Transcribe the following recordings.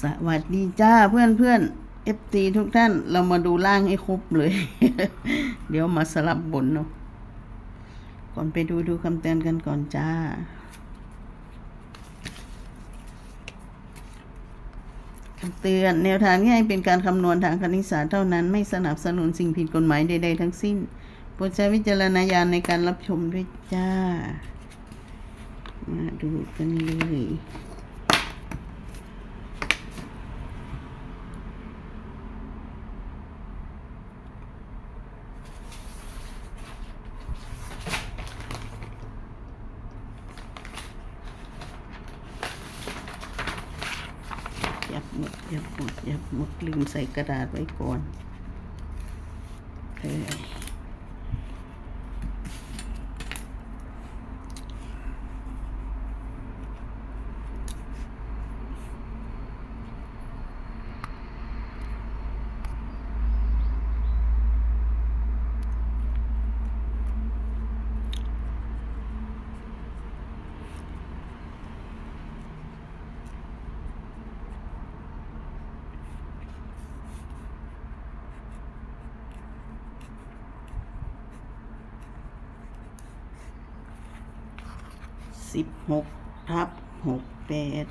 สวัสดีจ้าเพื่อนเพื่อนเอฟซีทุกท่าน เรามาดูล่างให้ครบเลย เดี๋ยวมาสลับบนเนาะก่อนไปดูดูคำเตือนกันก่อนจ้า คำเตือนแนวทางที่ให้เป็นการคำนวณทางคณิตศาสตร์เท่านั้นไม่สนับสนุนสิ่งผิดกฎหมายใดๆทั้งสิ้นโปรดใช้วิจารณญาณในการรับชมด้วยจ้า มาดูกันเลย ยับหมดยับหมดลืมใส่กระดาษไว้ก่อนเออ สิบหกทับหกแปด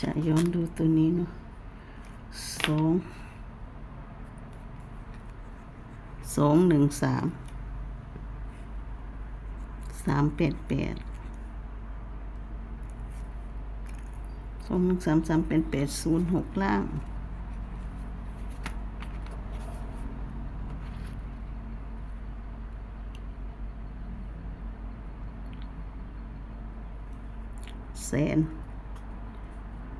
จะย้อนดูตัวนี้เนาะสองสองหนึ่งสามสามแปดแปดสองหนึ่งสามสามเป็นแปดศูนย์หกล่าง แสน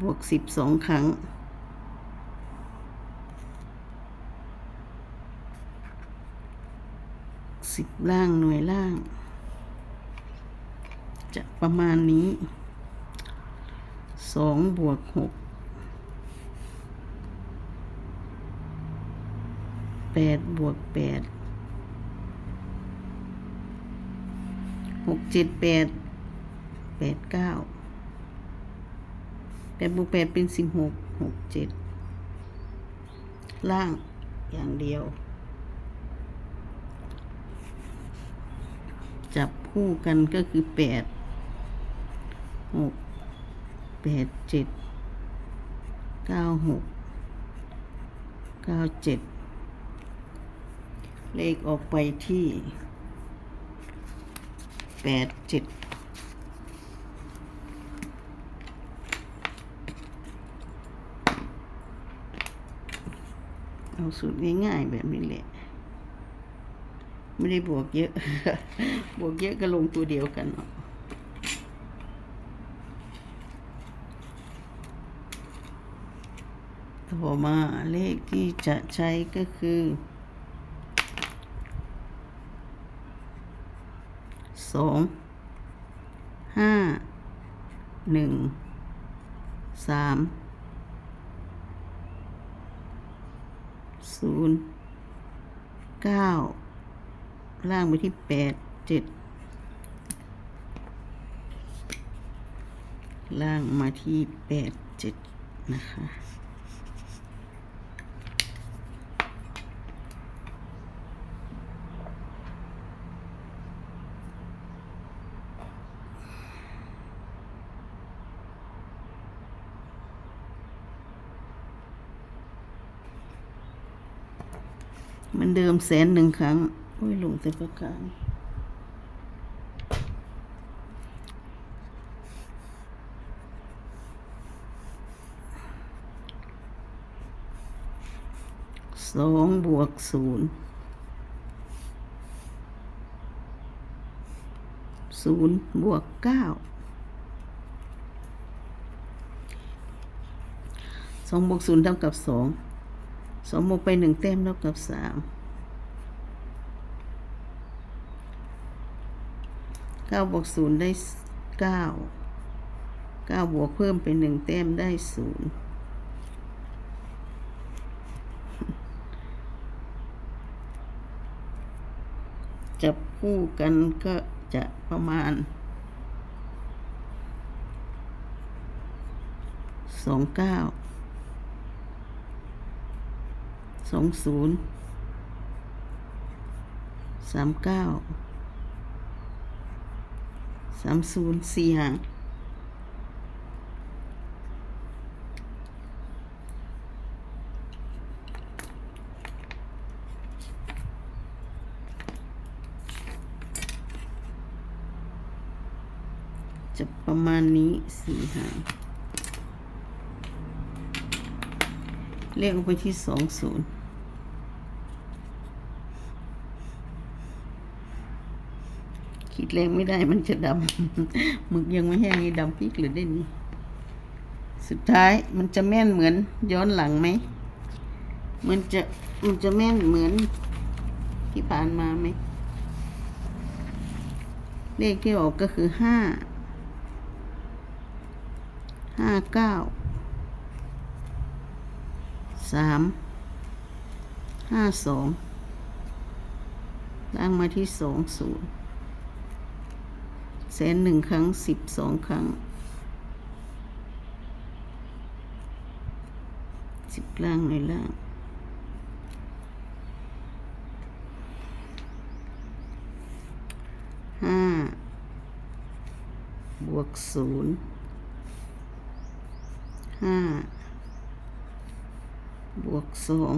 บวกสิบสองครั้ง สิบล่างหน่วยล่าง จะประมาณนี้สองบวกหกแปดบวกแปดหกเจ็ดแปดแปดเก้า แปดบวกแปดเป็นสิบหกหกเจ็ดล่างอย่างเดียว จับคู่กันก็คือแปดหกแปดเจ็ดเก้าหกเก้าเจ็ดเลขออกไปที่แปดเจ็ด เอาสูตรง่ายๆแบบนี้แหละ ไม่ได้บวกเยอะ บวกเยอะก็ลงตัวเดียวกันเนาะต่อมาเลขที่จะใช้ก็คือสองห้าหนึ่งสาม ศูนย์เก้าล่างไปที่แปดเจ็ดล่างมาที่แปดเจ็ดนะคะ มันเดิมแสนหนึ่งครั้งโอ้ยลงแต่ประการสองบวกศูนย์ศูนย์บวกเก้าสองบวกศูนย์เท่ากับสอง สองบวกไปหนึ่งแต้มเท่ากับสามเก้าบวกศูนย์ได้เก้าเก้าบวกเพิ่มเป็นหนึ่งแต้มได้ศูนย์จับคู่กันก็จะประมาณสองเก้า สองศูนย์สามเก้าสามศูนย์สี่หางจะประมาณนี้สี่หางเลขลงไปที่สองศูนย์ คิดแรงไม่ได้มันจะดำหมึกยังไม่แห้งนี่ดำพริกหรือได้นี่สุดท้ายมันจะแม่นเหมือนย้อนหลังไหมมันจะมันจะแม่นเหมือนที่ผ่านมาไหมเลขที่ออกก็คือห้าห้าเก้าสามห้าสองล่างมาที่สองศูนย์ แสนหนึ่งครั้งสิบสองครั้งสิบล่างในล่าง ห้า บวกศูนย์ ห้า บวกสอง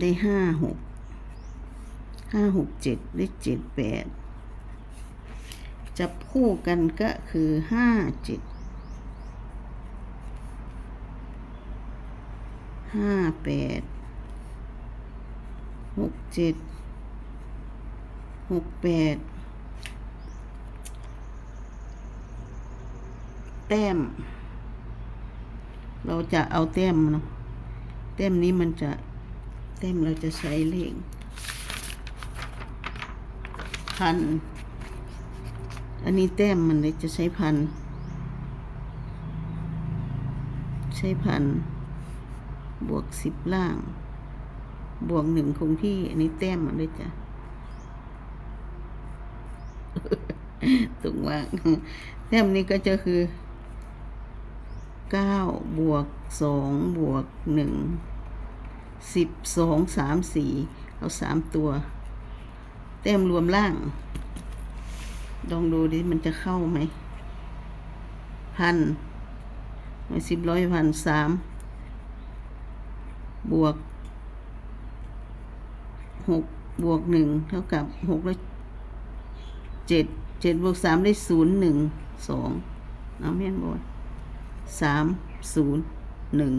ได้ห้าหกห้าหกเจ็ดได้เจ็ดแปดจับคู่กันก็คือห้าเจ็ดห้าแปดหกเจ็ดหกแปดแต้ม เราจะเอาแต้มเนาะแต้มนี้มันจะ แต้มเราจะใช้เลขพัน อันนี้แต้มมันเลยจะใช้พัน ใช้พัน บวกสิบล่าง บวกหนึ่งคงที่ อันนี้แต้มมันเลยจ้ะถูกมากแต้มนี้ก็จะคือเก้าบวกสองบวกหนึ่ง สิบสองสามสี่เอาสามตัว แต้มรวมล่าง ลองดูดิมันจะเข้าไหม พันหน่วยสิบร้อยพันสามบวกหกบวกหนึ่งเท่ากับหกแล้วเจ็ดเจ็ดบวกสามได้ศูนย์หนึ่งสองเอาแม่นบอยสามศูนย์หนึ่ง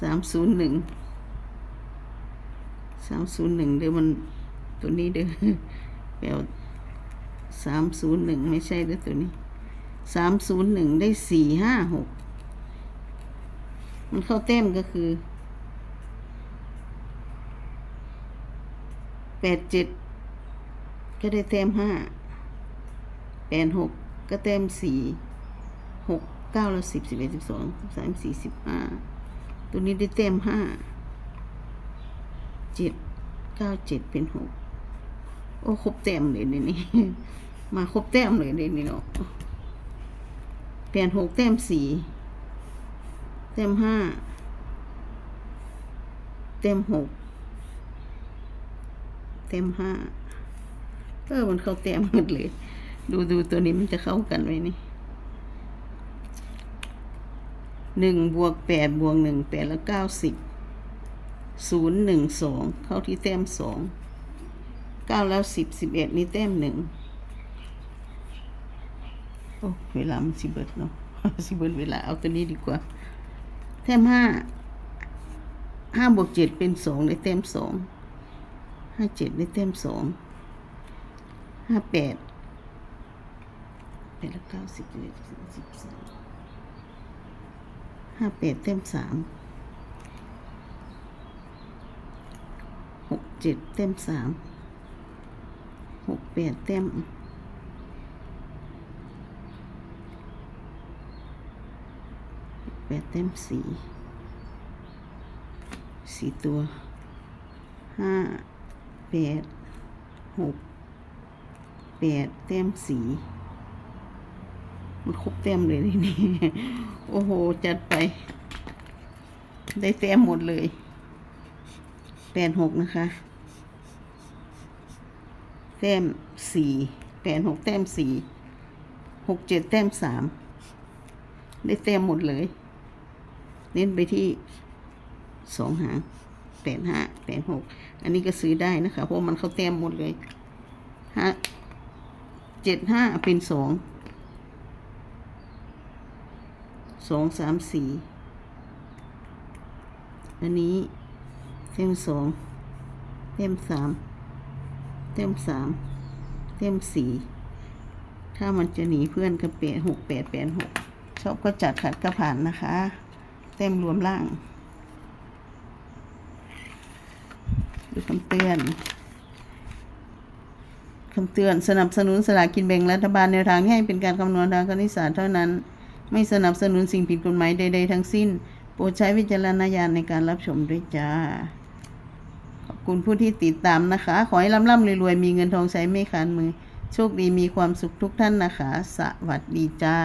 สามศูนย์หนึ่งสามศูนย์หนึ่งเดี๋ยวมันตัวนี้เด้อแปลสามศูนย์หนึ่งไม่ใช่เด้อตัวนี้สามศูนย์หนึ่งได้สี่ห้าหกมันเข้าเต็มก็คือแปดเจ็ดก็ได้เต็มห้าแปดหกก็เต็มสี่ หกเก้าแล้วสิบสิบเอ็ดสิบสองสิบสามสี่สิบห้าตัวนี้ได้เต็มห้าเจ็ดเก้าเจ็ดเป็นหกโอ้ครบแต้มเลยในนี้มาครบแต้มเลยในนี้เนาะแปดหกแต้มสี่แต้มห้าแต้มหกแต้มห้าเออมันเข้าแต้มหมดเลย ดูดูตัวนี้มันจะเข้ากันไหมนี่ หนึ่งบวกแปดบวกหนึ่งแปดแล้วเก้าสิบศูนย์หนึ่งสองเข้าที่แต้มสองเก้าแล้วสิบสิบเอ็ดนี่แต้มหนึ่งโอ้เวลามันสิเบิดเนาะสิเบิดเวลาเอาตัวนี้ดีกว่า แต้มห้าห้าบวกเจ็ดเป็นสองในแต้มสองห้าเจ็ดในแต้มสองห้าแปดแปดแล้วเก้าสิบสิบเอ็ดสิบสอง ห้าแปดแต้มสามหกเจ็ดแต้มสามหกแปดแต้มแปดแต้มสี่สี่ตัวห้าแปดหกแปดแต้มสี่ มันครบแต้มเลยทีนี่โอ้โห จัดไป ได้แต้มหมดเลยแปดหกนะคะแต้มสี่แปดหกแต้มสี่หกเจ็ดแต้มสามได้แต้มหมดเลย เน้นไปที่สองหางแปดห้าแปดหกอันนี้ก็ซื้อได้นะคะ เพราะมันเข้าแต้มหมดเลยห้าเจ็ดห้าเป็นสอง สองสามสี่อันนี้เต็มสองเต็มสามเต็มสามเต็มสี่ถ้ามันจะหนีเพื่อนก็เปดหกแปดแปดหกชอบก็จัดขัดก็ผ่านนะคะ เต็มรวมล่างดูคำเตือนคำเตือนสนับสนุนสลากกินแบ่งรัฐบาลแนวทางที่ให้เป็นการคำนวณทางคณิตศาสตร์เท่านั้น ไม่สนับสนุนสิ่งผิดกฎหมายใดๆทั้งสิ้น โปรดใช้วิจารณญาณในการรับชมด้วยจ้า ขอบคุณผู้ที่ติดตามนะคะ ขอให้ร่ำร่ำรวยๆมีเงินทองใช้ไม่ขาดมือ โชคดีมีความสุขทุกท่านนะคะ สวัสดีจ้า